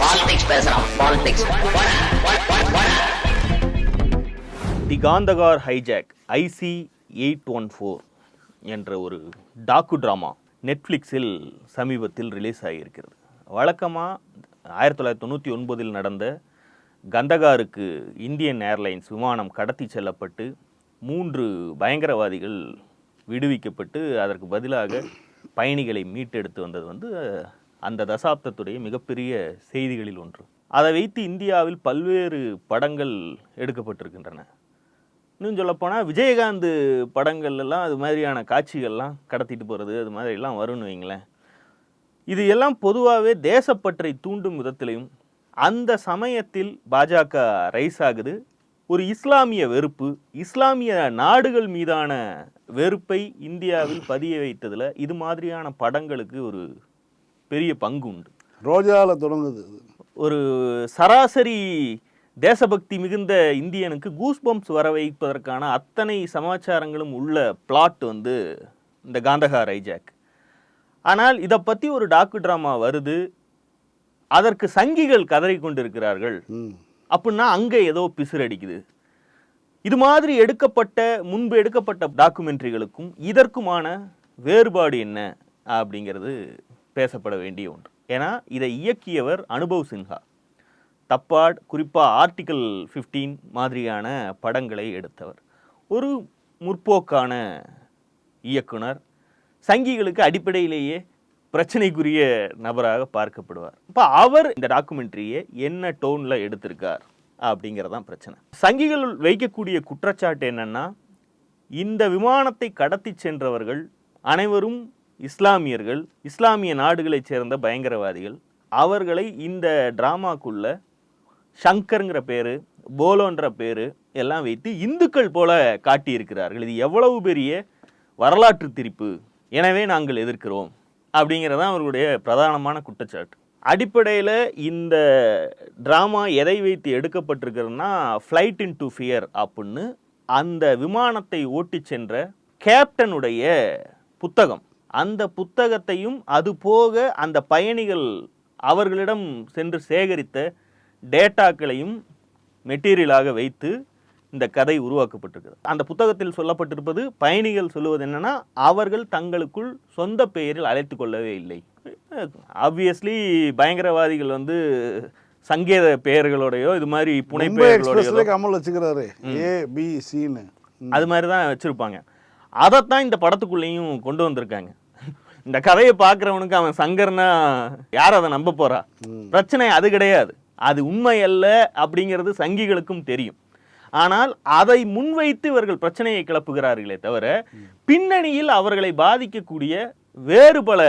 Politics பேசுறான் politics the Kandahar hijack IC eight one four என்ற ஒரு டாக்கு ட்ராமா நெட்ஃப்ளிக்ஸில் சமீபத்தில் ரிலீஸ் ஆகியிருக்கிறது. வழக்கமாக ஆயிரத்தி தொள்ளாயிரத்தி தொண்ணூற்றி ஒன்பதில் நடந்த கந்தகாருக்கு இந்தியன் ஏர்லைன்ஸ் விமானம் கடத்தி செல்லப்பட்டு மூன்று பயங்கரவாதிகள் விடுவிக்கப்பட்டு அதற்கு பதிலாக பயணிகளை மீட்டெடுத்து வந்தது வந்து அந்த தசாப்தத்துடைய மிகப்பெரிய செய்திகளில் ஒன்று. அதை வைத்து இந்தியாவில் பல்வேறு படங்கள் எடுக்கப்பட்டிருக்கின்றன. இன்னும் சொல்லப்போனால் விஜயகாந்த் படங்கள்லாம் அது மாதிரியான காட்சிகள்லாம் கடத்திட்டு போகிறது அது மாதிரிலாம் வரும்னு வைங்களேன். இது எல்லாம் பொதுவாகவே தேசப்பற்றை தூண்டும் விதத்திலையும் அந்த சமயத்தில் பாஜக ரைஸ் ஆகுது. ஒரு இஸ்லாமிய வெறுப்பு இஸ்லாமிய நாடுகள் மீதான வெறுப்பை இந்தியாவில் பதிய வைத்ததில் இது மாதிரியான படங்களுக்கு ஒரு பெரிய பங்கு உண்டு. ரோஜால தொடங்குது. ஒரு சராசரி தேசபக்தி மிகுந்த இந்தியனுக்கு கூஸ்பம்ப்ஸ் வர வைப்பதற்கான அத்தனை சமாச்சாரங்களும் உள்ள பிளாட் வந்து இந்த காந்தகார் ஐஜாக் ஆனால் இதை பற்றி ஒரு டாக்கு ட்ராமா வருது. அதற்கு சங்கிகள் கதறி கொண்டிருக்கிறார்கள். அப்படின்னா அங்கே ஏதோ பிசுரடிக்குது இது மாதிரி எடுக்கப்பட்ட முன்பு எடுக்கப்பட்ட டாக்குமெண்ட்ரிகளுக்கும் இதற்குமான வேறுபாடு என்ன? அப்படிங்கிறது பேசப்பட வேண்டிய ஒன்று. ஏன்னா இதை இயக்கியவர் அனுபவ் சின்ஹா. தப்பாட் குறிப்பாக ஆர்டிக்கல் ஃபிஃப்டீன் மாதிரியான படங்களை எடுத்தவர். ஒரு முற்போக்கான இயக்குனர் சங்கிகளுக்கு அடிப்படையிலேயே பிரச்சனைக்குரிய நபராக பார்க்கப்படுவார். இப்போ அவர் இந்த டாக்குமெண்ட்ரியை என்ன டோனில் எடுத்திருக்கார் அப்படிங்கிறதான் பிரச்சனை. சங்கிகள் வைக்கக்கூடிய குற்றச்சாட்டு என்னென்னா இந்த விமானத்தை கடத்தி சென்றவர்கள் அனைவரும் இஸ்லாமியர்கள் இஸ்லாமிய நாடுகளைச் சேர்ந்த பயங்கரவாதிகள் அவர்களை இந்த டிராமாக்குள்ள ஷங்கர்ங்கிற பேர் போலோன்ற பேர் எல்லாம் வைத்து இந்துக்கள் போல காட்டியிருக்கிறார்கள். இது எவ்வளவு பெரிய வரலாற்று திரிப்பு? எனவே நாங்கள் எதிர்க்கிறோம். அப்படிங்கிறதான் அவர்களுடைய பிரதானமான குற்றச்சாட்டு. அடிப்படையில் இந்த ட்ராமா எதை வைத்து எடுக்கப்பட்டிருக்கிறதுனா ஃப்ளைட் இன் டு ஃபியர் அப்படின்னு அந்த விமானத்தை ஓட்டிச் சென்ற கேப்டனுடைய புத்தகம். அந்த புத்தகத்தையும் அது போக அந்த பயணிகள் அவர்களிடம் சென்று சேகரித்த டேட்டாக்களையும் மெட்டீரியலாக வைத்து இந்த கதை உருவாக்கப்பட்டிருக்கிறது. அந்த புத்தகத்தில் சொல்லப்பட்டிருப்பது பயணிகள் சொல்லுவது என்னன்னா அவர்கள் தங்களுக்குள் சொந்த பெயரில் அழைத்து கொள்ளவே இல்லை. ஆப்வியஸ்லி பயங்கரவாதிகள் வந்து சங்கேத பெயர்களோடையோ இது மாதிரி புனை பெயர்களோடையோ கமல் வச்சுக்கிறாரு. ஏ பி சின்னு அது மாதிரி தான் வச்சுருப்பாங்க. அதைத்தான் இந்த படத்துக்குள்ளேயும் கொண்டு வந்திருக்காங்க. இந்த கதையை பார்க்குறவனுக்கு அவன் சங்கர்னா யார் அதை நம்ப போறா? பிரச்சனை அது கிடையாது. அது உண்மை அல்ல அப்படிங்கிறது சங்கிகளுக்கும் தெரியும். ஆனால் அதை முன்வைத்து இவர்கள் பிரச்சனையை கிளப்புகிறார்களே தவிர பின்னணியில் அவர்களை பாதிக்கக்கூடிய வேறு பல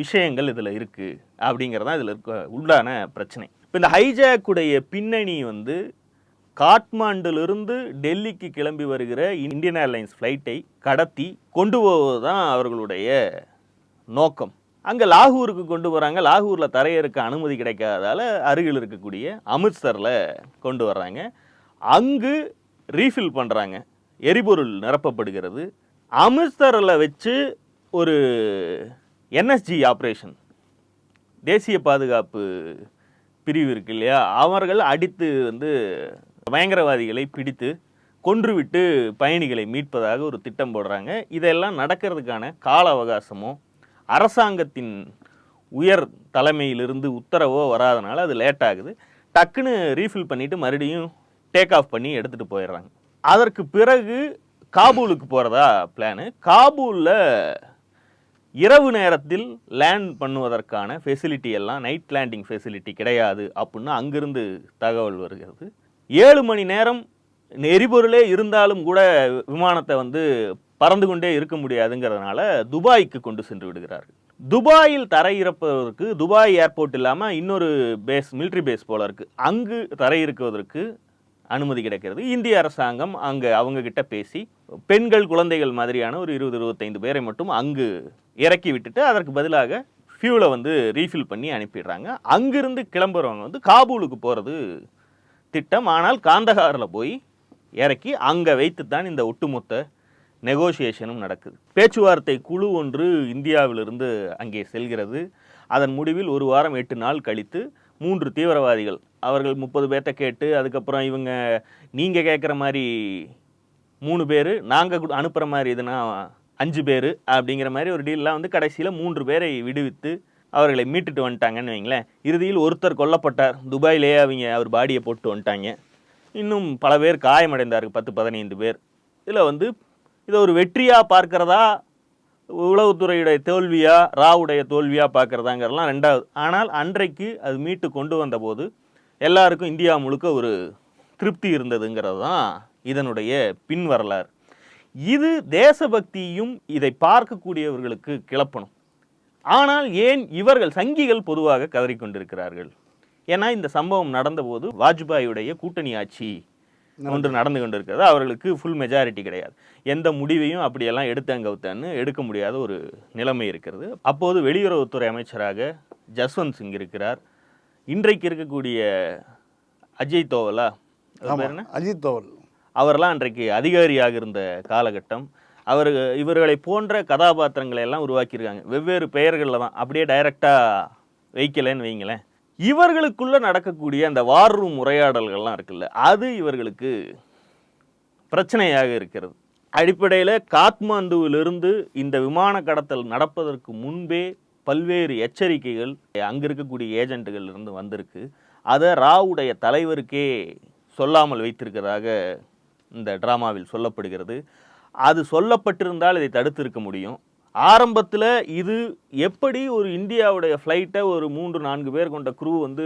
விஷயங்கள் இதில் இருக்கு அப்படிங்கிறதான் இதில் இருக்க உள்ளான பிரச்சனை. இப்போ இந்த ஹைஜாக்குடைய பின்னணி வந்து காட்மாண்டிலிருந்து டெல்லிக்கு கிளம்பி வருகிற இந்தியன் ஏர்லைன்ஸ் ஃப்ளைட்டை கடத்தி கொண்டு போவது தான் அவர்களுடைய நோக்கம். அங்கே லாகூருக்கு கொண்டு வராங்க. லாகூரில் தரையிறக்க அனுமதி கிடைக்காதால் அருகில் இருக்கக்கூடிய அமிர்த்சரில் கொண்டு வர்றாங்க. அங்கு ரீஃபில் பண்ணுறாங்க எரிபொருள் நிரப்பப்படுகிறது. அமிர்த்சரில் வச்சு ஒரு என்எஸ்ஜி ஆப்ரேஷன் தேசிய பாதுகாப்பு பிரிவு இருக்கு இல்லையா? அவர்கள் அடித்து வந்து பயங்கரவாதிகளை பிடித்து கொன்றுவிட்டு பயணிகளை மீட்பதாக ஒரு திட்டம் போடுறாங்க. இதெல்லாம் நடக்கிறதுக்கான கால அவகாசமோ அரசாங்கத்தின் உயர் தலைமையிலிருந்து உத்தரவோ வராதனால அது லேட் ஆகுது. டக்குன்னு ரீஃபில் பண்ணிவிட்டு மறுபடியும் டேக் ஆஃப் பண்ணி எடுத்துகிட்டு போயிடுறாங்க. அதற்கு பிறகு காபூலுக்கு போகிறதா பிளானு காபூலில் இரவு நேரத்தில் லேண்ட் பண்ணுவதற்கான ஃபெசிலிட்டி எல்லாம் நைட் லேண்டிங் ஃபெசிலிட்டி கிடையாது அப்படின்னு அங்கிருந்து தகவல் வருகிறது. ஏழு மணி நேரம் எரிபொருளே இருந்தாலும் கூட விமானத்தை வந்து பறந்து கொண்டே இருக்க முடியாதுங்கிறதுனால துபாய்க்கு கொண்டு சென்று விடுகிறார்கள். துபாயில் தரையிறப்பதற்கு துபாய் ஏர்போர்ட் இல்லாமல் இன்னொரு பேஸ் மிலிட்ரி பேஸ் போல இருக்குது அங்கு தரையிறக்குவதற்கு அனுமதி கிடைக்கிறது. இந்திய அரசாங்கம் அங்கே அவங்கக்கிட்ட பேசி பெண்கள் குழந்தைகள் மாதிரியான ஒரு இருபது இருபத்தைந்து பேரை மட்டும் அங்கு இறக்கி விட்டுட்டு அதற்கு பதிலாக ஃபியூலை வந்து ரீஃபில் பண்ணி அனுப்பிடுறாங்க. அங்கிருந்து கிளம்புறவங்க வந்து காபூலுக்கு போகிறது திட்டம். ஆனால் காந்தகாரில் போய் இறக்கி அங்கே வைத்து தான் இந்த ஒட்டுமொத்த நெகோசியேஷனும் நடக்குது. பேச்சுவார்த்தை குழு ஒன்று இந்தியாவிலிருந்து அங்கே செல்கிறது. அதன் முடிவில் ஒரு வாரம் எட்டு நாள் கழித்து மூன்று தீவிரவாதிகள் அவர்கள் முப்பது பேர்த்த கேட்டு அதுக்கப்புறம் இவங்க நீங்கள் கேட்குற மாதிரி மூணு பேர் நாங்கள் அனுப்புகிற மாதிரி இதுனா அஞ்சு பேர் அப்படிங்கிற மாதிரி ஒரு டீல்லாம் வந்து கடைசியில் மூன்று பேரை விடுவித்து அவர்களை மீட்டுட்டு வந்துட்டாங்கன்னு வைங்களேன். இறுதியில் ஒருத்தர் கொல்லப்பட்டார். துபாயிலேயே அவங்க அவர் பாடியை போட்டு வந்துட்டாங்க. இன்னும் பல பேர் காயமடைந்தார்கள். பத்து பதினைந்து பேர். இதில் வந்து இதை ஒரு வெற்றியாக பார்க்கிறதா? உளவுத்துறையுடைய தோல்வியா? ராவுடைய தோல்வியாக பார்க்கறதாங்கிறதெல்லாம் ரெண்டாவது. ஆனால் அன்றைக்கு அது மீட்டு கொண்டு வந்தபோது எல்லாருக்கும் இந்தியா முழுக்க ஒரு திருப்தி இருந்ததுங்கிறது தான் இதனுடைய பின் வரலாறு இது தேசபக்தியும் இதை பார்க்கக்கூடியவர்களுக்கு கிளப்பணும். ஆனால் ஏன் இவர்கள் சங்கிகள் பொதுவாக கதறிக்கொண்டிருக்கிறார்கள்? ஏன்னா இந்த சம்பவம் நடந்தபோது வாஜ்பாயுடைய கூட்டணி ஆட்சி ஒன்று நடந்து கொண்டிருக்கிறது. அவர்களுக்கு ஃபுல் மெஜாரிட்டி கிடையாது. எந்த முடிவையும் அப்படியெல்லாம் எடுத்தங்கவுத்தான்னு எடுக்க முடியாத ஒரு நிலைமை இருக்கிறது. அப்போது வெளியுறவுத்துறை அமைச்சராக ஜஸ்வந்த் சிங் இருக்கிறார். இன்றைக்கு இருக்கக்கூடிய அஜய் தோவலா அஜித் தோவல். அவரெல்லாம் அன்றைக்கு அதிகாரியாக இருந்த காலகட்டம். அவர் இவர்களை போன்ற கதாபாத்திரங்களை எல்லாம் உருவாக்கியிருக்காங்க. வெவ்வேறு பெயர்களில் தான். அப்படியே டைரக்டாக வைக்கலைன்னு வைங்களேன். இவர்களுக்குள்ளே நடக்கக்கூடிய அந்த வார் ரூம் உரையாடல்கள்லாம் இருக்குல்ல அது இவர்களுக்கு பிரச்சனையாக இருக்கிறது. அடிப்படையில் காத்மாண்டுவிலிருந்து இந்த விமான கடத்தல் நடப்பதற்கு முன்பே பல்வேறு எச்சரிக்கைகள் அங்கே இருக்கக்கூடிய ஏஜென்ட்டுகள் இருந்து வந்திருக்கு. அதை ராவுடைய தலைவருக்கே சொல்லாமல் வைத்திருக்கிறதாக இந்த ட்ராமாவில் சொல்லப்படுகிறது. அது சொல்லப்பட்டிருந்தால் இதை தடுத்திருக்க முடியும். ஆரம்பத்தில் இது எப்படி ஒரு இந்தியாவுடைய ஃப்ளைட்டை ஒரு மூன்று நான்கு பேர் கொண்ட குரூ வந்து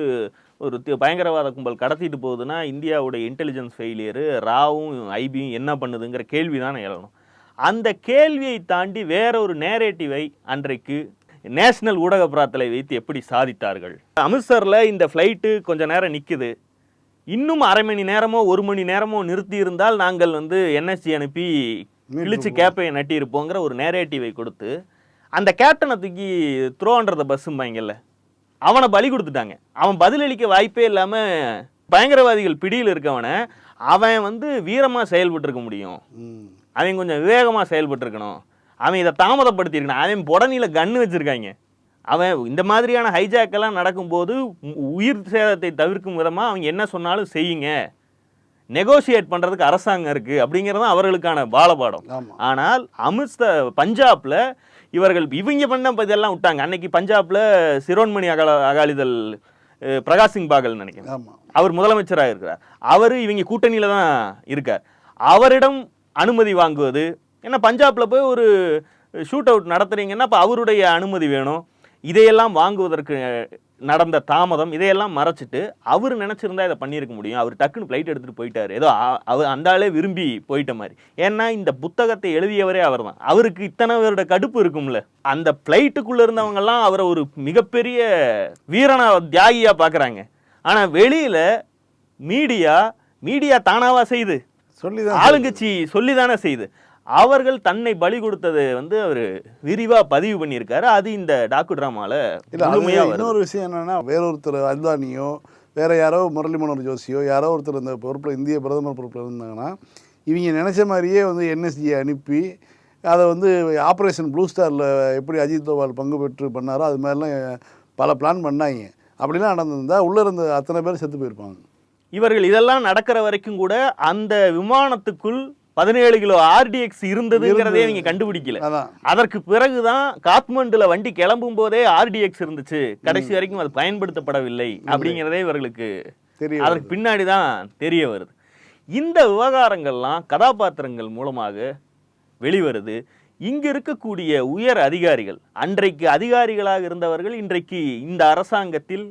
ஒரு பயங்கரவாத கும்பல் கடத்திட்டு போகுதுன்னா இந்தியாவுடைய இன்டெலிஜென்ஸ் ஃபெயிலியரு ராவும் ஐபியும் என்ன பண்ணுதுங்கிற கேள்வி தான் எழணும் அந்த கேள்வியை தாண்டி வேற ஒரு நேரேட்டிவை அன்றைக்கு நேஷனல் ஊடக பிராத்தலை வைத்து எப்படி சாதித்தார்கள்? அமிர்த்சரில் இந்த ஃப்ளைட்டு கொஞ்ச நேரம் நிற்குது இன்னும் அரை மணி நேரமோ ஒரு மணி நேரமோ நிறுத்தி இருந்தால் நாங்கள் வந்து என்எஸ்சி அனுப்பி கிழிச்சு கேப்பையை நட்டியிருப்போங்கிற ஒரு நேரேட்டிவை கொடுத்து அந்த கேப்டனை தூக்கி த்ரோ அண்டர் த பஸ்ஸும்பாங்கல்ல அவனை பலி கொடுத்துட்டாங்க. அவன் பதிலளிக்க வாய்ப்பே இல்லாமல் பயங்கரவாதிகள் பிடியில் இருக்கவனை அவன் வந்து வீரமாக செயல்பட்டிருக்க முடியும். அவன் கொஞ்சம் விவேகமாக செயல்பட்டிருக்கணும். அவன் இதை தாமதப்படுத்தியிருக்கணும். அவன் புடனியில் கன்று வச்சிருக்காங்க. அவன் இந்த மாதிரியான ஹைஜாக்கெல்லாம் நடக்கும்போது உயிர் சேதத்தை தவிர்க்கும் விதமாக அவங்க என்ன சொன்னாலும் செய்யுங்க. நெகோஷியேட் பண்ணுறதுக்கு அரசாங்கம் இருக்குது அப்படிங்கிறது தான் அவர்களுக்கான பாலபாடம். ஆனால் அமிர்த பஞ்சாப்ல இவர்கள் இவங்க பண்ண இதெல்லாம் விட்டாங்க. அன்னைக்கு பஞ்சாப்ல சிரோன்மணி அகால அகாலிதழ் பிரகாஷ் சிங் பாகல் நினைக்கிறேன். அவர் முதலமைச்சராக இருக்கிறார். அவர் இவங்க கூட்டணியில தான் இருக்கார். அவரிடம் அனுமதி வாங்குவது ஏன்னா பஞ்சாப்ல போய் ஒரு ஷூட் அவுட் நடத்துறீங்கன்னா அப்போ அவருடைய அனுமதி வேணும். இதையெல்லாம் வாங்குவதற்கு நடந்த தாமதம் இதையெல்லாம் மறைச்சிட்டு அவர் நினைச்சிருந்தா இதை பண்ணியிருக்க முடியும். அவர் டக்குன்னு ஃப்ளைட் எடுத்துட்டு போயிட்டாரு. ஏதோ அவர் அந்த ஆளே விரும்பி போயிட்ட மாதிரி. ஏன்னா இந்த புத்தகத்தை எழுதியவரே அவர்தான். அவருக்கு இத்தனை பேரோட கடுப்பு இருக்கும்ல. அந்த ஃப்ளைட்டுக்குள்ள இருந்தவங்கெல்லாம் அவரை ஒரு மிகப்பெரிய வீரனா தியாகியா பார்க்கறாங்க ஆனா வெளியில மீடியா மீடியா தானாவா செய்யுது சொல்லி தான் ஆளுங்கட்சி சொல்லிதானே செய்யுது. அவர்கள் தன்னை பலி கொடுத்ததை வந்து அவர் விரிவா பதிவு பண்ணியிருக்காரு. அது இந்த டாக்கு வருது. இன்னொரு விஷயம் என்னன்னா வேறொருத்தர் அத்வானியோ வேற யாரோ முரளி மனோகர் ஜோஷியோ யாரோ ஒருத்தர் இந்த பொறுப்பில் இந்திய பிரதமர் பொறுப்பில் இருந்தாங்கன்னா இவங்க நினச்ச மாதிரியே வந்து என்எஸ்ஜியை அனுப்பி அதை வந்து ஆப்ரேஷன் ப்ளூ ஸ்டாரில் எப்படி அஜித் தோவால் பங்கு பெற்று பண்ணாரோ அது மாதிரிலாம் பல பிளான் பண்ணாங்க. அப்படிலாம் நடந்திருந்தா உள்ளே இருந்த அத்தனை பேர் செத்து போயிருப்பாங்க. இவர்கள் இதெல்லாம் நடக்கிற வரைக்கும் கூட அந்த விமானத்துக்குள் பதினேழு கிலோ ஆர்டிஎக்ஸ் இருந்ததுங்கிறதே இவங்க கண்டுபிடிக்கல. அதற்கு பிறகுதான் காத்மண்டுல வண்டி கிளம்பும் போதே ஆர்டிஎக்ஸ் இருந்துச்சு. கடைசி வரைக்கும் அது பயன்படுத்தப்படவில்லை அப்படிங்கிறதே இவர்களுக்கு தெரியும் அதற்கு பின்னாடி தான் தெரிய வருது. இந்த விவகாரங்கள்லாம் கதாபாத்திரங்கள் மூலமாக வெளிவருது. இங்கு இருக்கக்கூடிய உயர் அதிகாரிகள் அன்றைக்கு அதிகாரிகளாக இருந்தவர்கள் இன்றைக்கு இந்த அரசாங்கத்தில்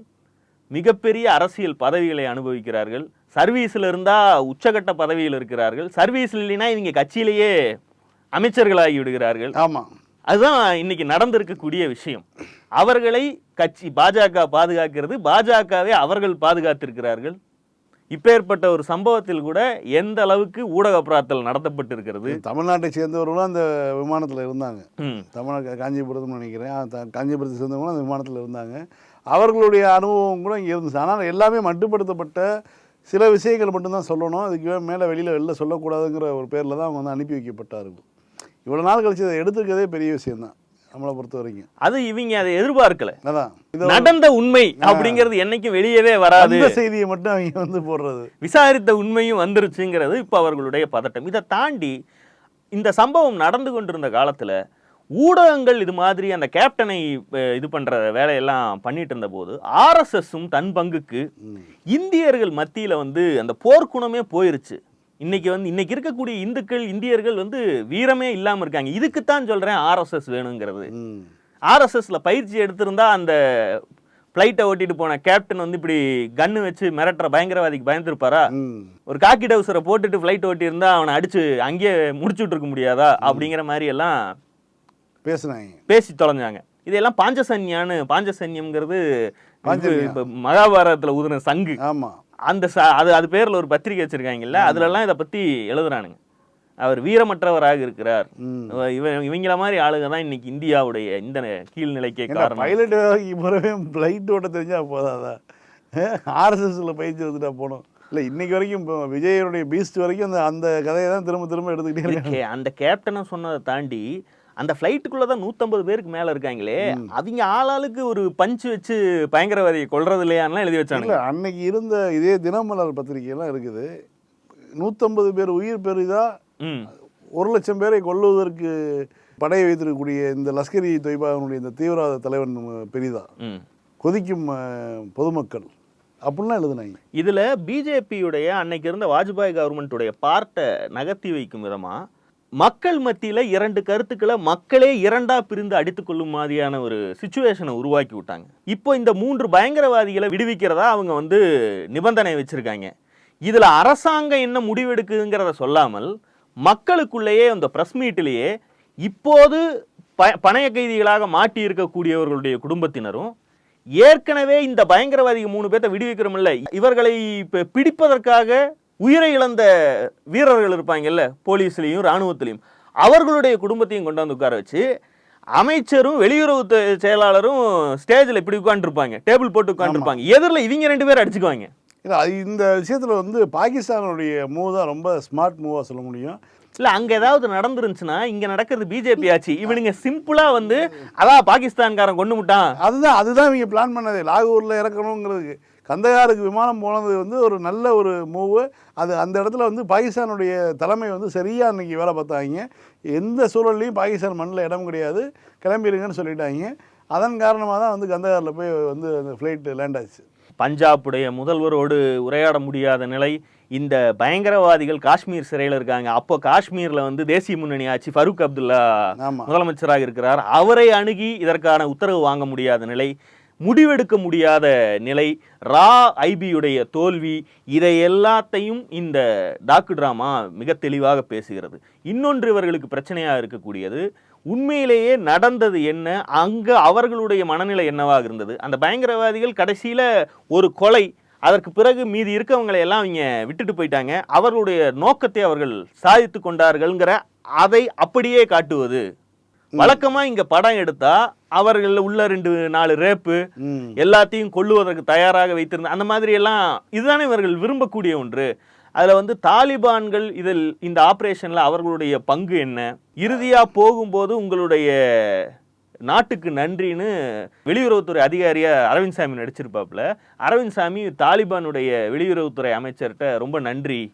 மிகப்பெரிய அரசியல் பதவிகளை அனுபவிக்கிறார்கள். சர்வீஸில் இருந்தால் உச்சகட்ட பதவியில் இருக்கிறார்கள். சர்வீஸில் இல்லைன்னா இவங்க கட்சியிலேயே அமைச்சர்களாகி விடுகிறார்கள். ஆமாம் அதுதான் இன்னைக்கு நடந்திருக்கக்கூடிய விஷயம். அவர்களை கட்சி பாஜக பாதுகாக்கிறது. பாஜகவே அவர்கள் பாதுகாத்திருக்கிறார்கள். இப்பேற்பட்ட ஒரு சம்பவத்தில் கூட எந்த அளவுக்கு ஊடக பிரார்த்தல் நடத்தப்பட்டிருக்கிறது? தமிழ்நாட்டை சேர்ந்தவர்களும் அந்த விமானத்தில் இருந்தாங்க. தமிழ்நாடு காஞ்சிபுரம்னு நினைக்கிறேன். காஞ்சிபுரத்தை சேர்ந்தவங்களும் அந்த விமானத்தில் இருந்தாங்க. அவர்களுடைய அனுபவம் கூட இங்கே இருந்துச்சு ஆனால் எல்லாமே மட்டுப்படுத்தப்பட்ட சில விஷயங்கள் மட்டும்தான் சொல்லணும். அதுக்கு மேலே வெளியில் வெளில சொல்லக்கூடாதுங்கிற ஒரு பேரில் தான் அவங்க வந்து அனுப்பி வைக்கப்பட்டார்கள் இவ்வளோ நாள் கழிச்சு அதை எடுத்துக்கிறதே பெரிய விஷயம்தான் நம்மளை பொறுத்த வரைக்கும். அது இவங்க அதை எதிர்பார்க்கல. அதான். நடந்த உண்மை அப்படிங்கிறது என்னைக்கும் வெளியவே வராது. செய்தியை மட்டும் அவங்க வந்து போடுறது. விசாரித்த உண்மையும் வந்துருச்சுங்கிறது இப்போ அவர்களுடைய பதட்டம். இதை தாண்டி இந்த சம்பவம் நடந்து கொண்டிருந்த காலத்துல ஊடகங்கள் இது மாதிரி அந்த கேப்டனை இது பண்ற வேலையெல்லாம் பண்ணிட்டு இருந்த போது ஆர்எஸ்எஸும் தன் பங்குக்கு இந்தியர்கள் மத்தியில வந்து அந்த போர்க்குணமே போயிருச்சு. இன்னைக்கு வந்து இன்னைக்கு இருக்கக்கூடிய இந்துக்கள் இந்தியர்கள் வந்து வீரமே இல்லாம இருக்காங்க. இதுக்குத்தான் சொல்றேன் ஆர்எஸ்எஸ் வேணுங்கிறது. ஆர்எஸ்எஸ்ல பயிற்சி எடுத்திருந்தா அந்த ஃப்ளைட்டை ஓட்டிட்டு போன கேப்டன் வந்து இப்படி கன்னு வச்சு மிரட்டுற பயங்கரவாதிக்கு பயந்துருப்பாரா? ஒரு காக்கி டவுசரை போட்டுட்டு ஃப்ளைட் ஓட்டி இருந்தா அவனை அடிச்சு அங்கேயே முடிச்சுட்டு இருக்க முடியாதா? அப்படிங்கிற மாதிரி எல்லாம் பேசுனாங்க. பேசி தொலைஞ்சாங்க. இதெல்லாம் பாஞ்சசன்யான்னு பாஞ்சசன்யம்ங்கிறது. இப்ப மகாபாரதத்துல ஊதுன சங்கு. ஆமா. அந்த ச- அது அது பேர்ல ஒரு பத்திரிகை வச்சிருக்காங்கல்ல அதுலலாம் இதை பத்தி எழுதுறானுங்க. அவர் வீரமற்றவராக இருக்கிறார். இவன் இவங்கள மாதிரி ஆளுங்க தான் இன்னைக்கு இந்தியாவுடைய இந்த கீழ்நிலைக்கே காரணம். பைலட் போறவே ஃப்ளைட் ஓட்ட தெரிஞ்சா போதாதா? ஆர்எஸ்எஸ்ல பயிற்சி எடுத்துட்டா போகணும் இல்லை இன்னைக்கு வரைக்கும் விஜயனுடைய பீஸ்ட் வரைக்கும் அந்த அந்த கதையை தான் திரும்ப திரும்ப எடுத்துக்கிட்டே இதுக்கே அந்த கேப்டனை சொன்னதை தாண்டி அந்த ஃப்ளைட்டுக்குள்ள தான் நூற்றம்பது பேருக்கு மேல இருக்காங்களே அவங்க ஆளாளுக்கு ஒரு பஞ்ச் வச்சு பயங்கரவாதியை கொல்றது இல்லையான்லாம் எழுதி வச்சானுங்க. இல்லை அன்னைக்கு இருந்த இதே தினமலர் பத்திரிகையெல்லாம் இருக்குது. நூற்றம்பது பேர் உயிர் பெரிதா ஒரு லட்சம் பேரை கொல்லுவதற்கு படை வைத்திருக்கக்கூடிய இந்த லஷ்கரி தொய்பாவினுடைய இந்த தீவிரவாத தலைவன் பெரிதா. கொதிக்கும் பொதுமக்கள். அப்படிலாம் எழுதுனாங்க. இதுல பிஜேபியுடைய அன்னைக்கு இருந்த வாஜ்பாய் கவர்மெண்ட்டுடைய பார்ட்டை நகர்த்தி வைக்கும் விதமா மக்கள் மத்தியில் இரண்டு கருத்துக்களை மக்களே இரண்டா பிரிந்து அடித்துக்கொள்ளும் மாதிரியான ஒரு சுச்சுவேஷனை உருவாக்கி விட்டாங்க. இப்போ இந்த மூன்று பயங்கரவாதிகளை விடுவிக்கிறதா அவங்க வந்து நிபந்தனை வச்சுருக்காங்க. இதில் அரசாங்கம் என்ன முடிவெடுக்குங்கிறத சொல்லாமல் மக்களுக்குள்ளேயே அந்த ப்ரெஸ் மீட்டிலேயே இப்போது ப பணைய கைதிகளாக மாட்டி இருக்கக்கூடியவர்களுடைய குடும்பத்தினரும் ஏற்கனவே இந்த பயங்கரவாதிகள் மூணு பேர்த்த விடுவிக்கிறோம்ல இவர்களை இப்போ பிடிப்பதற்காக உயிரை இழந்த வீரர்கள் இருப்பாங்கல்ல போலீஸ்லயும் ராணுவத்திலையும் அவர்களுடைய குடும்பத்தையும் கொண்டு வந்து உட்கார வச்சு அமைச்சரும் வெளியுறவு செயலாளரும் ஸ்டேஜில் இப்படி உட்காந்துருப்பாங்க டேபிள் போட்டு உட்காந்துருப்பாங்க எதிரில் இவங்க ரெண்டு பேரும் அடிச்சுக்குவாங்க. இல்லை இந்த விஷயத்தில் வந்து பாகிஸ்தானுடைய மூவ் தான் ரொம்ப ஸ்மார்ட் மூவாக சொல்ல முடியும். இல்ல அங்க ஏதாவது நடந்துருந்துச்சுன்னா இங்க நடக்கிறது பிஜேபி ஆச்சு. இவனுங்க சிம்பிளா வந்து அதான் பாகிஸ்தான்காரன் கொண்டு விட்டான் அதுதான் அதுதான் இவங்க பிளான் பண்ணது. லாகூரில் இறக்கணுங்கிறதுக்கு. கந்தகாருக்கு விமானம் போனது வந்து ஒரு நல்ல ஒரு மூவு அது அந்த இடத்துல வந்து பாகிஸ்தானுடைய தலைமை வந்து சரியாக அன்றைக்கி வேலை பார்த்தாங்க. எந்த சூழல்லையும் பாகிஸ்தான் மண்ணில் இடம் கிடையாது. கிளம்பிடுங்கன்னு சொல்லிட்டாங்க. அதன் காரணமாக தான் வந்து கந்தகாரில் போய் வந்து அந்த ஃப்ளைட்டு லேண்ட் ஆச்சு. பஞ்சாபுடைய முதல்வரோடு உரையாட முடியாத நிலை இந்த பயங்கரவாதிகள் காஷ்மீர் சிறையில் இருக்காங்க. அப்போ காஷ்மீர்ல வந்து தேசிய முன்னணி ஆட்சி ஃபரூக் அப்துல்லா முதலமைச்சராக இருக்கிறார். அவரை அணுகி இதற்கான உத்தரவு வாங்க முடியாத நிலை முடிவெடுக்க முடியாத நிலை ரா ஐபியுடைய தோல்வி இதை எல்லாத்தையும் இந்த டாக்கு டிராமா மிக தெளிவாக பேசுகிறது. இன்னொன்று இவர்களுக்கு பிரச்சனையாக இருக்கக்கூடியது உண்மையிலேயே நடந்தது என்ன? அங்க அவர்களுடைய மனநிலை என்னவாக இருந்தது? அந்த பயங்கரவாதிகள் கடைசியில ஒரு கொலை அதற்கு பிறகு மீதி இருக்கவங்களை எல்லாம் அவங்க விட்டுட்டு போயிட்டாங்க. அவர்களுடைய நோக்கத்தை அவர்கள் சாதித்து கொண்டார்கள்ங்கிற அதை அப்படியே காட்டுவது. வழக்கமா இங்க படம் எடுத்தா அவர்கள் உள்ள ரெண்டு நாலு ரேப்பு எல்லாத்தையும் கொல்லுவதற்கு தயாராக வைத்திருந்த அந்த மாதிரி எல்லாம் இதுதானே இவர்கள் விரும்பக்கூடிய ஒன்று. அதுல வந்து தாலிபான்கள் இதில் இந்த ஆபரேஷன்ல அவர்களுடைய பங்கு என்ன? இறுதியா போகும்போது உங்களுடைய நாட்டுக்கு நன்றின்னு வெளியுறவுத்துறை அதிகாரியா அரவிந்த் சாமி நடிச்சிருப்பாப்புல. அரவிந்த் சாமி தாலிபானுடைய வெளியுறவுத்துறை அமைச்சர்கிட்ட ரொம்ப நன்றி.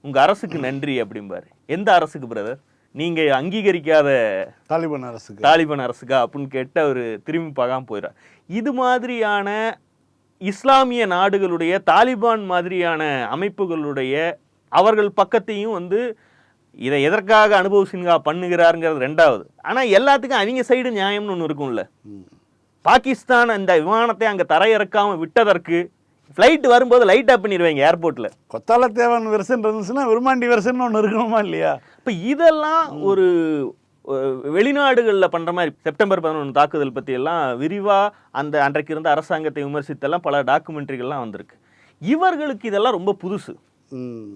உங்க அரசுக்கு நன்றி அப்படிம்பாரு. எந்த அரசுக்கு பிரதர் நீங்க அங்கீகரிக்காத தாலிபான் அரசுக்கு. தாலிபான் அரசுக்கா? அப்படின்னு கேட்டு அவர் திரும்பி பார்க்காம போயிடுறார். இது மாதிரியான இஸ்லாமிய நாடுகளுடைய தாலிபான் மாதிரியான அமைப்புகளுடைய அவர்கள் பக்கத்தையும் வந்து இதை எதற்காக அனுபவ் சின்ஹா பண்ணுகிறாருங்கிறது ரெண்டாவது. ஆனா எல்லாத்துக்கும் அவங்க சைடு நியாயம்னு ஒன்று இருக்கும்ல. பாகிஸ்தான் அந்த விமானத்தை அங்க தரையிறக்காம விட்டதற்கு ஃப்ளைட் வரும்போது லைட் ஆஃப் பண்ணிடுவாங்க ஏர்போர்ட்ல கொத்தால தேவன் வெர்சன் இருந்துச்சுன்னா விருமாண்டி வெர்சன் ஒன்று இருக்கணுமா இல்லையா? இப்போ இதெல்லாம் ஒரு வெளிநாடுகளில் பண்ணுற மாதிரி செப்டம்பர் பதினொன்று தாக்குதல் பற்றி எல்லாம் விரிவாக அந்த அன்றைக்கு இருந்த அரசாங்கத்தை விமர்சித்தெல்லாம் பல டாக்குமெண்ட்ரிகள்லாம் வந்திருக்கு. இவர்களுக்கு இதெல்லாம் ரொம்ப புதுசு.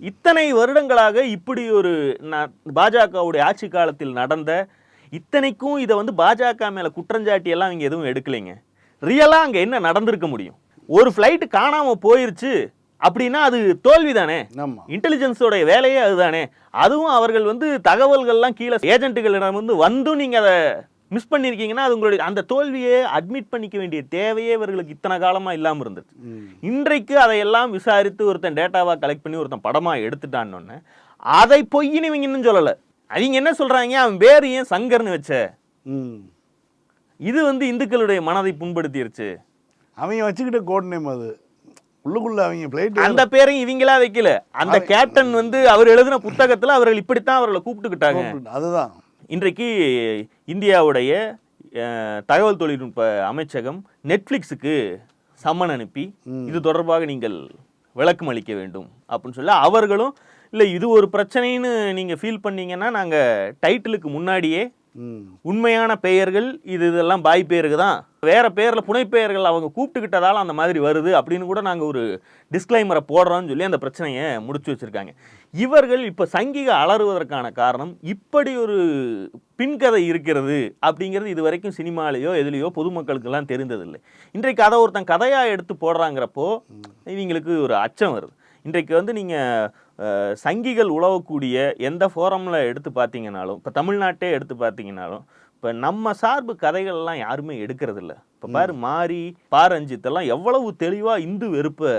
இத்தனை வருடங்களாக இப்படி ஒரு ந- பாஜகவுடைய ஆட்சி காலத்தில் நடந்த இத்தனைக்கும் இதை வந்து பாஜக மேலே குற்றஞ்சாட்டி எல்லாம் இங்கே எதுவும் எடுக்கலைங்க. ரியலாக அங்கே என்ன நடந்திருக்க முடியும்? ஒரு ஃப்ளைட் காணாமல் போயிருச்சு. அப்படின்னா அது தோல்வி தானே ஆமாம் இன்டெலிஜென்ஸோட வேலையே அதுதானே? அதுவும் அவர்கள் வந்து தகவல்கள்லாம் கீழே ஏஜென்ட்டுகளிடம் வந்து வந்தும் நீங்கள் அதை மிஸ் பண்ணியிருக்கீங்கன்னா அது உங்களுடைய அந்த தோல்வியை அட்மிட் பண்ணிக்க வேண்டிய தேவையே இவர்களுக்கு இத்தனை காலமாக இல்லாமல் இருந்தது. இன்றைக்கு அதையெல்லாம் விசாரித்து ஒருத்தன் டேட்டாவாக கலெக்ட் பண்ணி ஒருத்தன் படமாக எடுத்துட்டான்னு அதை பொய்ன்னு இவங்க இன்னும் சொல்லலை. அவங்க என்ன சொல்கிறாங்க அவன் பேர் ஏன் சங்கர்னு வச்ச? இது வந்து இந்துக்களுடைய மனதை புண்படுத்திருச்சு. அவங்க வச்சுக்கிட்ட கோட் நேம் அது. உள்ளுக்குள்ள அவங்க ஃப்ளைட் அந்த பேரையும் இவங்களா வைக்கல. அந்த கேப்டன் வந்து அவர் எழுதின புத்தகத்துல அவர்கள் இப்படித்தான் அவர்களை கூப்பிட்டுக்கிட்டாங்க. அதுதான். இன்றைக்கு இந்தியாவுடைய தகவல் தொழில்நுட்ப அமைச்சகம் நெட்ஃப்ளிக்ஸுக்கு சம்மன் அனுப்பி இது தொடர்பாக நீங்கள் விளக்கம் அளிக்க வேண்டும் அப்படின்னு சொல்லி அவர்களும் இல்லை இது ஒரு பிரச்சனைன்னு நீங்கள் ஃபீல் பண்ணீங்கன்னா நாங்கள் டைட்டிலுக்கு முன்னாடியே உண்மையான பெயர்கள் இது இதெல்லாம் பாய் பேருக்கு தான். வேற பேர்ல புனை பெயர்கள் அவங்க கூப்பிட்டுக்கிட்டதால அந்த மாதிரி வருது அப்படின்னு கூட நாங்க ஒரு டிஸ்க்ளைமரை போடுறோம்னு சொல்லி அந்த பிரச்சனையை முடிச்சு வச்சிருக்காங்க. இவர்கள் இப்ப சங்கிக அலறுவதற்கான காரணம் இப்படி ஒரு பின்கதை இருக்கிறது அப்படிங்கிறது இது வரைக்கும் சினிமாலேயோ எதுலேயோ பொதுமக்களுக்கெல்லாம் தெரிந்ததில்லை. இன்றைக்கு அதை ஒருத்தன் கதையா எடுத்து போடுறாங்கிறப்போ இவங்களுக்கு ஒரு அச்சம் வருது. இன்றைக்கு வந்து நீங்கள் சங்கிகள் உழவக்கூடிய எந்த ஃபோரமில் எடுத்து பார்த்தீங்கனாலும் இப்போ தமிழ்நாட்டே எடுத்து பார்த்தீங்கனாலும் இப்போ நம்ம சார்பு கதைகள்லாம் யாருமே எடுக்கிறதில்ல. இப்போ பாரு மாரி பாரஞ்சித் எல்லாம் எவ்வளவு தெளிவாக இந்து வெறுப்பை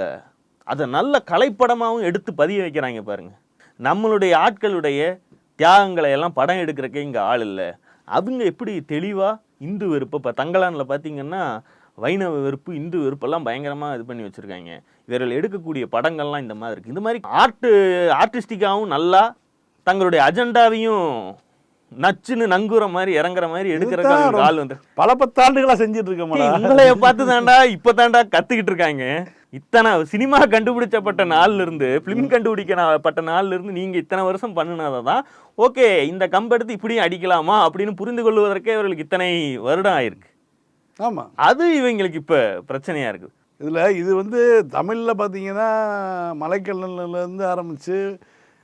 அதை நல்ல கலைப்படமாகவும் எடுத்து பதிய வைக்கிறாங்க பாருங்க. நம்மளுடைய ஆட்களுடைய தியாகங்களை எல்லாம் படம் எடுக்கிறக்கே இங்கே ஆள் இல்லை. அவங்க எப்படி தெளிவாக இந்து வெறுப்பு இப்போ தங்கலானில் பார்த்தீங்கன்னா வைணவ வெறுப்பு இந்து வெறுப்பெல்லாம் பயங்கரமாக இது பண்ணி வச்சுருக்காங்க. இவர்கள் எடுக்கக்கூடிய படங்கள்லாம் இந்த மாதிரி இருக்குது இந்த மாதிரி ஆர்ட்டு ஆர்டிஸ்டிக்காகவும் நல்லா தங்களுடைய அஜெண்டாவையும் நச்சுன்னு நங்குற மாதிரி இறங்குற மாதிரி அவங்க ஆள் வந்து பல பத்தாண்டுகளா செஞ்சுட்டு இருக்கோம்டா உங்களைய பார்த்து தாண்டா இப்பதான்டா கத்துக்கிட்டு இருக்காங்க. இத்தனை சினிமா கண்டுபிடிச்சப்பட்ட நாள்ல இருந்து பிலிம் கண்டுபிடிக்கப்பட்ட நாள்ல இருந்து நீங்க இத்தனை வருஷம் பண்ணினதான் ஓகே இந்த கம்பெடுத்து இப்படியும் அடிக்கலாமா அப்படின்னு புரிந்து கொள்வதற்கே இவர்களுக்கு இத்தனை வருடம் ஆயிருக்கு. ஆமா. அது இவங்களுக்கு இப்ப பிரச்சனையா இருக்கு. இதுல இது வந்து தமிழ்ல பாத்தீங்கன்னா மலைக்கல்லன்ல இருந்து ஆரம்பிச்சு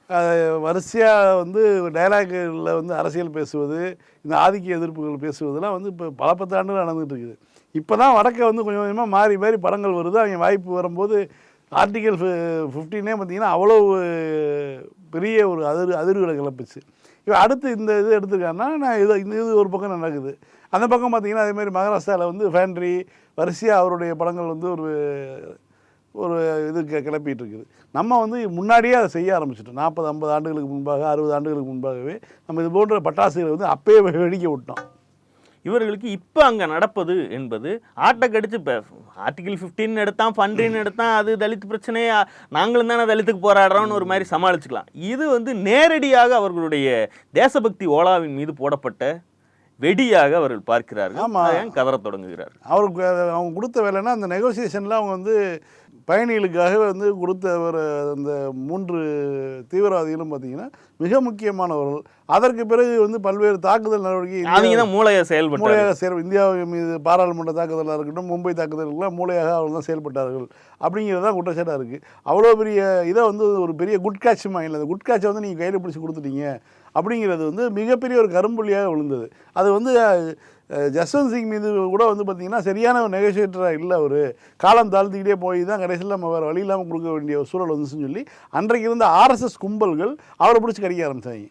அஹ், வரிசையா வந்து டைலாக்ல வந்து அரசியல் பேசுவது இந்த ஆதிக்க எதிர்ப்புகள் பேசுவதெல்லாம் வந்து இப்போ பல பத்து ஆண்டுகள் நடந்துட்டு இருக்குது. இப்போ தான் வடக்க வந்து கொஞ்சம் கொஞ்சமாக மாறி மாறி படங்கள் வருது. அவங்க வாய்ப்பு வரும்போது ஆர்டிகல் ஃபிஃப்டீனே பார்த்தீங்கன்னா அவ்வளோ பெரிய ஒரு அதிர் அதிர்வுகளை கிளப்புச்சு. இப்போ அடுத்து இந்த இது எடுத்துருக்காங்கன்னா நான் இது இந்த இது ஒரு பக்கம் நடக்குது. அந்த பக்கம் பார்த்தீங்கன்னா அதேமாதிரி மகாராஷ்டிராவில் வந்து ஃபேண்ட்ரி வரிசையாக அவருடைய படங்கள் வந்து ஒரு ஒரு இது கிளப்பிட்டு இருக்குது. நம்ம வந்து முன்னாடியே அதை செய்ய ஆரம்பிச்சிட்டோம். நாற்பது ஐம்பது ஆண்டுகளுக்கு முன்பாக அறுபது ஆண்டுகளுக்கு முன்பாகவே நம்ம இது போன்ற பட்டாசுகளை வந்து அப்பயே வெடிக்க விட்டோம். இவர்களுக்கு இப்போ அங்கே நடப்பது என்பது ஆட்டை கடிச்சு இப்போ ஆர்டிகிள் ஃபிஃப்டின் எடுத்தான் ஃபண்ட்ரின்னு எடுத்தான் அது தலித் பிரச்சனையே நாங்களும் தானே தலித்துக்கு போராடுறோம்னு ஒரு மாதிரி சமாளிச்சுக்கலாம். இது வந்து நேரடியாக அவர்களுடைய தேசபக்தி ஓலாவின் மீது போடப்பட்ட வெடியாக அவர்கள் பார்க்கிறார்கள். ஆமா. அதையும் கதறத் தொடங்குகிறார்கள்? அவருக்கு அவங்க கொடுத்த வேலைன்னா அந்த நெகோசியேஷனில் அவங்க வந்து பயணிகளுக்காக வந்து கொடுத்த ஒரு அந்த மூன்று தீவிரவாதிகளும் பார்த்தீங்கன்னா மிக முக்கியமானவர்கள். அதற்கு பிறகு வந்து பல்வேறு தாக்குதல் நடவடிக்கை அவங்க தான் மூளையை செயல்பட்டாங்க மூளையாக செயல் இந்தியாவின் மீது பாராளுமன்ற தாக்குதலாக இருக்கட்டும் மும்பை தாக்குதலுக்குலாம் மூளையாக அவங்க தான் செயல்பட்டார்கள். அப்படிங்கிறது தான் குற்றச்சாட்டாக இருக்குது அவ்வளோ பெரிய இதை வந்து ஒரு பெரிய குட் கேட்ச் மைண்டில் அந்த குட் கேட்சை வந்து நீங்கள் கையில் பிடிச்சி கொடுத்துட்டீங்க. அப்படிங்கிறது வந்து மிகப்பெரிய ஒரு கரும்புள்ளியாக விழுந்தது. அது வந்து ஜஸ்வந்த் சிங் மீது கூட வந்து பார்த்திங்கன்னா சரியான ஒரு நெகோசியேட்டராக இல்லை ஒரு காலம் தாழ்த்திக்கிட்டே போய் தான் கடைசியில் நம்ம வேறு வழி இல்லாமல் கொடுக்க வேண்டிய ஒரு சூழல் வந்துச்சுன்னு சொல்லி அன்றைக்கு இருந்த ஆர்எஸ்எஸ் கும்பல்கள் அவரை பிடிச்சி கடிக்க ஆரம்பித்தாங்க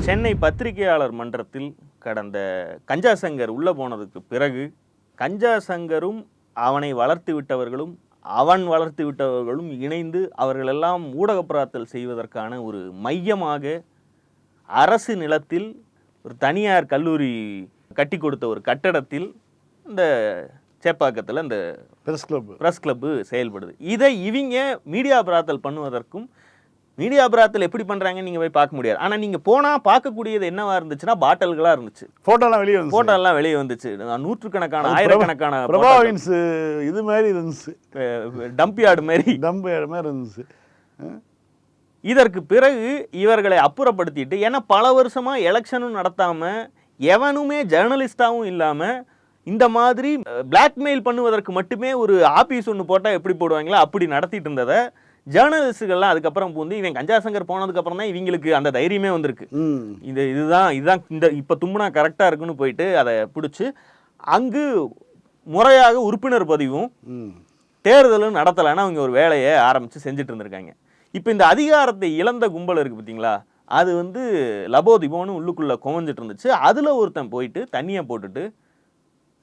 சென்னை பத்திரிகையாளர் மன்றத்தில் கடந்த கஞ்சா சங்கர் உள்ளே போனதுக்கு பிறகு கஞ்சா சங்கரும் அவனை வளர்த்து விட்டவர்களும் அவன் வளர்த்து விட்டவர்களும் இணைந்து அவர்களெல்லாம் ஊடகப்பராத்தல் செய்வதற்கான ஒரு மையமாக அரசு நிலத்தில் ஒரு தனியார் கல்லூரி கட்டி கொடுத்த ஒரு கட்டடத்தில் இந்த சேப்பாக்கத்தில் இந்த பிரஸ் கிளப் ப்ரெஸ் கிளப்பு செயல்படுது. இதை இவங்க மீடியா பிராத்தல் பண்ணுவதற்கும் மீடியா பிராத்தல் எப்படி பண்றாங்கன்னு நீங்க போய் பார்க்க முடியாது. ஆனா நீங்க போனா பார்க்கக்கூடியது என்னவா இருந்துச்சுன்னா பாட்டல்களா இருந்துச்சு. ஃபோட்டோலாம் வெளியே வந்து போட்டோ எல்லாம் வெளியே வந்துச்சு. நூற்றுக்கணக்கான ஆயிரக்கணக்கான இது மாதிரி இருந்துச்சு. டம்பியார்டு மாதிரி. டம்பு மாதிரி இருந்துச்சு. இதற்கு பிறகு இவர்களை அப்புறப்படுத்திட்டு ஏன்னா பல வருஷமா எலெக்ஷனும் நடத்தாம எவனுமே ஜேர்னலிஸ்டாவும் இல்லாம இந்த மாதிரி பிளாக்மெயில் பண்ணுவதற்கு மட்டுமே ஒரு ஆபீஸ் ஒன்று போட்டால் எப்படி போடுவாங்களோ அப்படி நடத்திட்டு இருந்ததை ஜேர்னலிஸ்டுகள்லாம் அதுக்கப்புறம் பூந்து இவன் கஞ்சா சங்கர் போனதுக்கு அப்புறம் தான் இவங்களுக்கு அந்த தைரியமே வந்திருக்கு. இது இதுதான் இதுதான் இந்த இப்போ தும்முனா கரெக்டாக இருக்குன்னு போயிட்டு அதை பிடிச்சி அங்கு முறையாக உறுப்பினர் பதிவும் தேர்தலும் நடத்தலைன்னா அவங்க ஒரு வேலையை ஆரம்பித்து செஞ்சுட்டு இருந்திருக்காங்க. இப்போ இந்த அதிகாரத்தை இழந்த கும்பல் இருக்குது பார்த்தீங்களா அது வந்து லபோதிபோன்னு உள்ளுக்குள்ள குவஞ்சிட்டு இருந்துச்சு. அதுல ஒருத்தன் போயிட்டு தண்ணியை போட்டுட்டு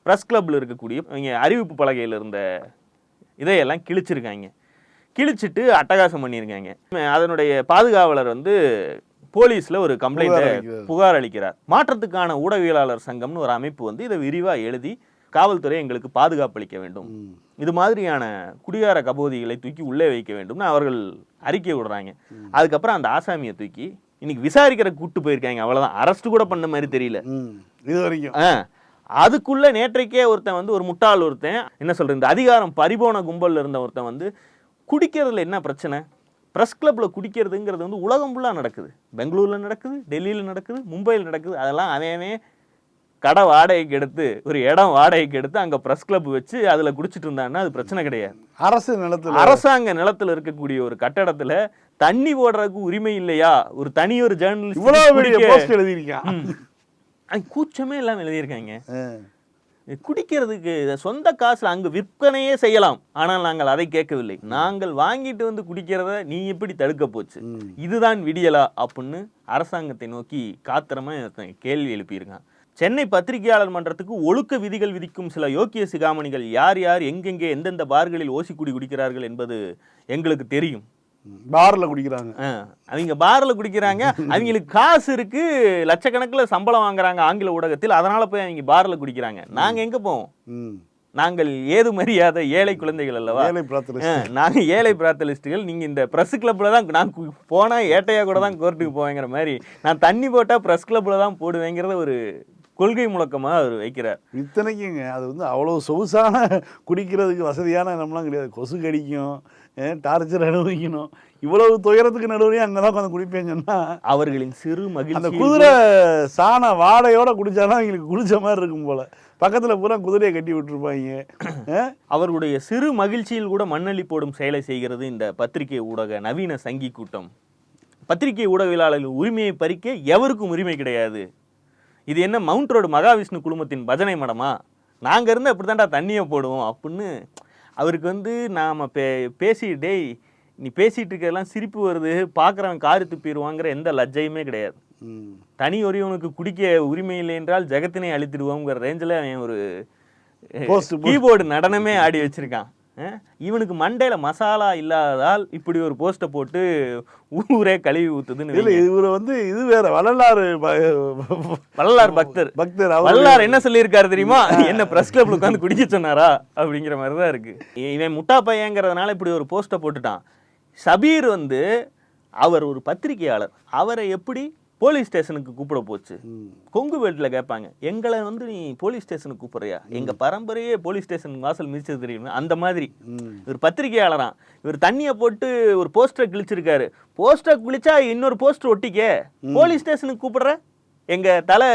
ப்ரெஸ் கிளப்ல இருக்கக்கூடிய இவங்க அறிவிப்பு பலகையில் இருந்த இதையெல்லாம் கிழிச்சிருக்காங்க. கிழிச்சிட்டு அட்டகாசம் பண்ணியிருக்காங்க அதனுடைய பாதுகாவலர் வந்து போலீஸ்ல ஒரு கம்ப்ளைண்ட்டை புகார் அளிக்கிறார். மாற்றத்துக்கான ஊடகவியலாளர் சங்கம்னு ஒரு அமைப்பு வந்து இதை விரிவா எழுதி காவல்துறை எங்களுக்கு பாதுகாப்பு அளிக்க வேண்டும். இது மாதிரியான குடிகார கபோதிகளை தூக்கி உள்ளே வைக்க வேண்டும்னு அவர்கள் அறிக்கை விடுறாங்க. அதுக்கப்புறம் அந்த ஆசாமியை தூக்கி இன்னைக்கு விசாரிக்கிற கூட்டு போயிருக்காங்க. அவ்வளவுதான். அரெஸ்ட் கூட பண்ண மாதிரி தெரியல. இது வரைக்கும். அதுக்குள்ள நேற்றைக்கே ஒருத்தன் வந்து ஒரு முட்டாள் ஒருத்தன் என்ன சொல்றது இந்த அதிகாரம் பரிபோன கும்பல்ல இருந்த ஒருத்தன் வந்து குடிக்கிறதுல என்ன பிரச்சனை? ப்ரெஸ் கிளப்ல குடிக்கிறதுங்கிறது வந்து உலகம் ஃபுல்லாக நடக்குது. பெங்களூர்ல நடக்குது டெல்லியில நடக்குது மும்பையில் நடக்குது அதெல்லாம் அவன் கடை வாடகைக்கு எடுத்து ஒரு இடம் வாடகைக்கு எடுத்து அங்க ப்ரெஸ் கிளப் வச்சு அதுல குடிச்சிட்டு இருந்தான்னா அது பிரச்சனை கிடையாது. அரசு நிலத்துல அரசாங்க நிலத்துல இருக்கக்கூடிய ஒரு கட்டடத்துல தண்ணி போடுறதுக்கு உரிமை இல்லையா? ஒரு தனி ஒரு இவ்வளவு பெரிய ஜேர்னலிஸ்ட் போஸ்ட் எழுதியிருக்கான் கூச்சமே இல்லாம எழுதியிருக்காங்க. குடிக்கிறதுக்கு சொந்த காசுல அங்கு விற்பனையே செய்யலாம். ஆனால் நாங்கள் அதை கேட்கவில்லை. நாங்கள் வாங்கிட்டு வந்து குடிக்கிறத நீ எப்படி தடுக்க போச்சு. இதுதான் விடியலா? அப்படின்னு அரசாங்கத்தை நோக்கி காத்திரமா கேள்வி எழுப்பியிருக்கான். சென்னை பத்திரிகையாளர் மன்றத்துக்கு ஒழுக்க விதிகள் விதிக்கும் சில யோக்கிய சிகாமணிகள் யார் யார் எங்கெங்கே எந்தெந்த பார்களில் ஓசிக்குடி குடிக்கிறார்கள் என்பது எங்களுக்கு தெரியும். பார்ல குடிக்கிறாங்க. அவங்க பார்ல குடிக்கிறாங்க. அவங்களுக்கு காசு இருக்கு லட்சக்கணக்கில் சம்பளம் வாங்குறாங்க ஆங்கில ஊடகத்தில். அதனால போய் அவங்க பார்ல குடிக்கிறாங்க. நாங்க எங்க போவோம். நாங்கள் ஏது மரியாதை ஏழை குழந்தைகள் அல்லவா? நாங்க ஏழை பிரார்த்தலிஸ்ட்டுகள் நீங்க இந்த பிரஸ் கிளப்ல தான் நான் கு- போனா ஏட்டையா கூட தான் கோர்ட்டுக்கு போவேங்கிற மாதிரி நான் தண்ணி போட்டா பிரஸ் கிளப்ல தான் போடுவேங்கிறத ஒரு கொள்கை முழக்கமா அவர் வைக்கிறார். இத்தனைக்குங்க அது வந்து அவ்வளோ சொகுசான குடிக்கிறதுக்கு வசதியான இடம்லாம் கிடையாது. கொசு கடிக்கும் டார்ச்சர் அனுபவிக்கணும். இவ்வளவு துயரத்துக்கு நடுவுலையும் அங்கே தான் உட்காந்து குடிப்பேன்னு சொன்னா அவர்களின் சிறு அந்த மகிழ்ச்சி குதிரை சாண வாடையோட குடிச்சாதான் அவங்களுக்கு குடிச்ச மாதிரி இருக்கும் போல. பக்கத்துல பூரா குதிரையை கட்டி விட்டுருப்பாங்க. ஆ? அவர்களுடைய சிறு மகிழ்ச்சியில் கூட மண்ணள்ளி போடும் செயலை செய்கிறது இந்த பத்திரிகை ஊடக நவீன சங்கி கூட்டம். பத்திரிகை ஊடகவியலாளர்கள் உரிமையை பறிக்க எவருக்கும் உரிமை கிடையாது. இது என்ன மவுண்ட் ரோடு மகாவிஷ்ணு குழுமத்தின் பஜனை மடமா? நாங்க இருந்தா இப்படிதான்டா தண்ணியை போடுவோம் அப்படின்னு அவருக்கு வந்து நாம பே பேசி டேய் நீ பேசிட்டு இருக்கிறதெல்லாம் சிரிப்பு வருது பார்க்குறவன் காரி துப்பிடுவாங்கிற எந்த லஜ்ஜையுமே கிடையாது. தனி ஒருவனுக்கு குடிக்க உரிமை இல்லை என்றால் ஜெகத்தினை அழித்திடுவோங்கிற ரேஞ்சில் அவன் ஒரு கீபோர்டு நடனமே ஆடி வச்சிருக்கான். இவனுக்கு மண்டையில மசாலா இல்லாததால் இப்படி ஒரு போஸ்ட்டை போட்டு ஊரே கழுவி ஊத்துதுன்னு இல்ல. இவரு வந்து இது வேற வள்ளலாறு வள்ளலார் பக்தர். பக்தர் வள்ளலார் என்ன சொல்லியிருக்காரு தெரியுமா? என்ன பிரஸ் கிளப்ல உட்காந்து குடிக்க சொன்னாரா? அப்படிங்கிற மாதிரி தான் இருக்கு இவன் முட்டா பையங்கிறதுனால இப்படி ஒரு போஸ்ட்டை போட்டுட்டான். சபீர் வந்து அவர் ஒரு பத்திரிகையாளர். அவரை எப்படி போலீஸ் ஸ்டேஷனுக்கு கூப்பிட போச்சு. கொங்கு வேட்டில் கேட்பாங்க எங்களை வந்து நீ போலீஸ் ஸ்டேஷனுக்கு கூப்பிடுறியா? எங்க பரம்பரையே போலீஸ் ஸ்டேஷன் வாசல் மிதிச்சது தெரியுமா? அந்த மாதிரி. இவர் பத்திரிகையாளராம். இவர் தண்ணியை போட்டு ஒரு போஸ்டர் கிழிச்சிருக்காரு. போஸ்டர் கிழிச்சா இன்னொரு போஸ்டர் ஒட்டிக்க. போலீஸ் ஸ்டேஷனுக்கு கூப்பிடுற? எங்க தலை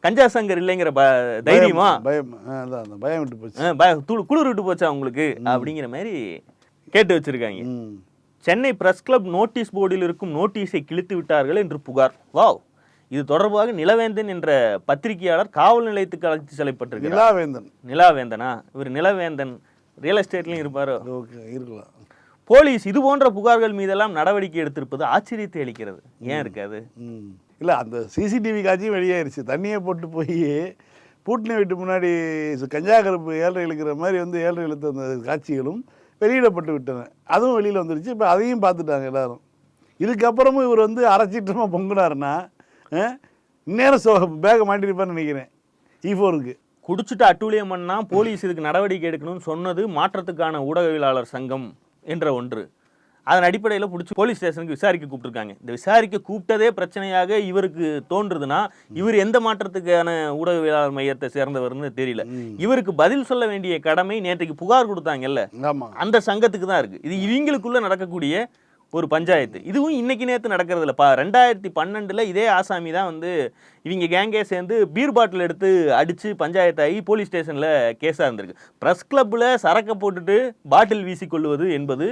கஞ்சா சங்கர் இல்லைங்கிற ப- தைரியமா? பயம் பயம் விட்டு போச்சு. குளிர் விட்டு போச்சா உங்களுக்கு? அப்படிங்கிற மாதிரி கேட்டு வச்சிருக்காங்க. சென்னை பிரஸ் கிளப் நோட்டீஸ் போர்டில் இருக்கும் நோட்டீஸை கிழித்து விட்டார்கள் என்று புகார். வாவ்! இது தொடர்பாக நிலவேந்தன் என்ற பத்திரிகையாளர் காவல் நிலையத்துக்கு அழைத்து செல்லப்பட்டிருக்கிறார். நிலாவேந்தன். நிலாவேந்தனா? இவர் நிலவேந்தன். ரியல் எஸ்டேட்லயும் இருப்பாரோ? இருக்கலாம். போலீஸ் இது போன்ற புகார்கள் மீதெல்லாம் நடவடிக்கை எடுத்திருப்பது ஆச்சரியத்தை அளிக்கிறது. ஏன் இருக்காது? இல்லை அந்த சிசிடிவி காட்சியும் வெளியாயிருச்சு. தண்ணியை போட்டு போய் பூட்டின வீட்டு முன்னாடி கஞ்சா கருப்பு ஏழரை இழுக்கிற மாதிரி வந்து ஏழரை இழுத்த அந்த காட்சிகளும் வெளியிடப்பட்டு விட்டன. அதுவும் வெளியில் வந்துருச்சு. இப்போ அதையும் பார்த்துட்டாங்க எல்லாரும். இதுக்கப்புறமும் இவர் வந்து அரைச்சீட்டமாக பொங்குனாருன்னா நேரம் இந்நேரம் சோ பேக்கை மாட்டிருப்பான்னு நினைக்கிறேன். E ஈஃபோருக்கு குடிச்சிட்டு அட்டூழியம் பண்ணால் போலீஸ் இதுக்கு நடவடிக்கை எடுக்கணும்னு சொன்னது மாற்றத்துக்கான ஊடகவியலாளர் சங்கம் என்ற ஒன்று. அதன் அடிப்படையில் பிடிச்சி போலீஸ் ஸ்டேஷனுக்கு விசாரிக்க கூப்பிட்டுருக்காங்க. இந்த விசாரிக்க கூப்பிட்டதே பிரச்சனையாக இவருக்கு தோன்றுதுன்னா இவர் எந்த மாற்றத்துக்கான ஊடகவியலாளர் மையத்தை சேர்ந்தவர்னு தெரியல. இவருக்கு பதில் சொல்ல வேண்டிய கடமை நேற்றைக்கு புகார் கொடுத்தாங்கல்ல. அந்த சங்கத்துக்கு தான் இருக்கு. இது இவங்களுக்குள்ள நடக்கக்கூடிய ஒரு பஞ்சாயத்து. இதுவும் இன்னைக்கு நேத்து நடக்கிறது இல்லப்பா ரெண்டாயிரத்தி பன்னெண்டுல இதே ஆசாமி தான் வந்து இவங்க கேங்கே சேர்ந்து பீர் பாட்டில் எடுத்து அடிச்சு பஞ்சாயத்தாகி போலீஸ் ஸ்டேஷன்ல கேஸா இருந்திருக்கு. பிரஸ் கிளப்ல சரக்க போட்டுட்டு பாட்டில் வீசிக்கொள்வது என்பது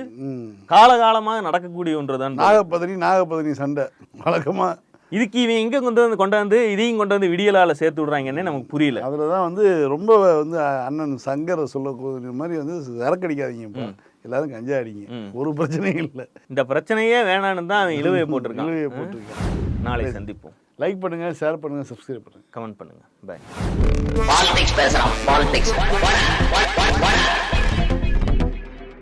காலகாலமாக நடக்கக்கூடிய ஒன்றுதான். நாகப்பதினி நாகப்பதினி சண்டை. வழக்கமாக இதுக்கு இவன் எங்க கொண்டு வந்து கொண்டாந்து இதையும் கொண்டு வந்து விடியலால சேர்த்து விடுறாங்கன்னே நமக்கு புரியல. அதில் தான் வந்து ரொம்ப வந்து அண்ணன் சங்கர் சொல்லக்கூடிய மாதிரி வந்து சரக்கடிக்காதீங்கப்பா எல்லாரும் கஞ்சா அடிங்க. ஒரு பிரச்சனையும் இல்லை. இந்த பிரச்சனையே வேணான்னு தான் அவன் இழுவையை போட்டிருக்கான். இழுவையை போட்டிருக்கான். நாளை சந்திப்போம். லைக் பண்ணுங்க ஷேர் பண்ணுங்க சப்ஸ்கிரைப் பண்ணுங்க. கமெண்ட் பண்ணுங்க. பாய் பாலிடிக்ஸ் பேசலாம் பாலிடிக்ஸ்